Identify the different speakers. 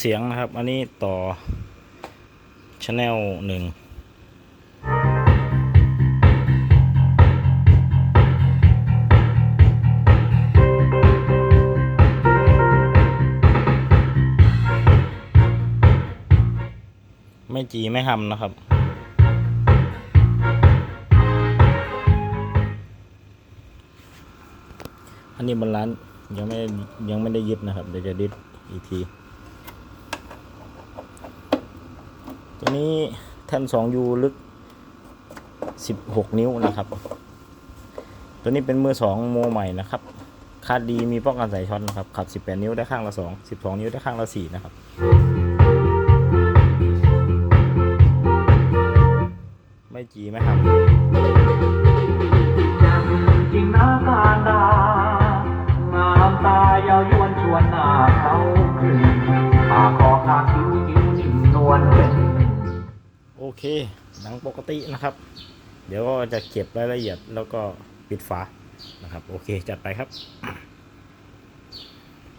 Speaker 1: เสียงนะครับ อันนี้ต่อชแนลหนึ่งไม่จีไม่หำนะครับ อันนี้บนร้านยังไม่ยังไม่ได้ยึดนะครับ เดี๋ยวจะยึดอีกที ตัวนี้แท่น 2U ลึก 16 นิ้วนะครับ ตัวนี้เป็นมือ 2 โมใหม่นะครับคาดดีมีป้องกันสายช็อตนะครับ ขับ 18 นิ้วได้ข้างละ 2 12 นิ้วได้ข้างละ 4 นะครับ ไม่จีไหมครับ
Speaker 2: จริงนะการดางามตายาวยวนชวนนา นวลเป็น
Speaker 1: โอเคหนังปกตินะครับ เดี๋ยวก็จะเก็บรายละเอียดแล้วก็ปิดฝานะครับ โอเคจัดไปครับ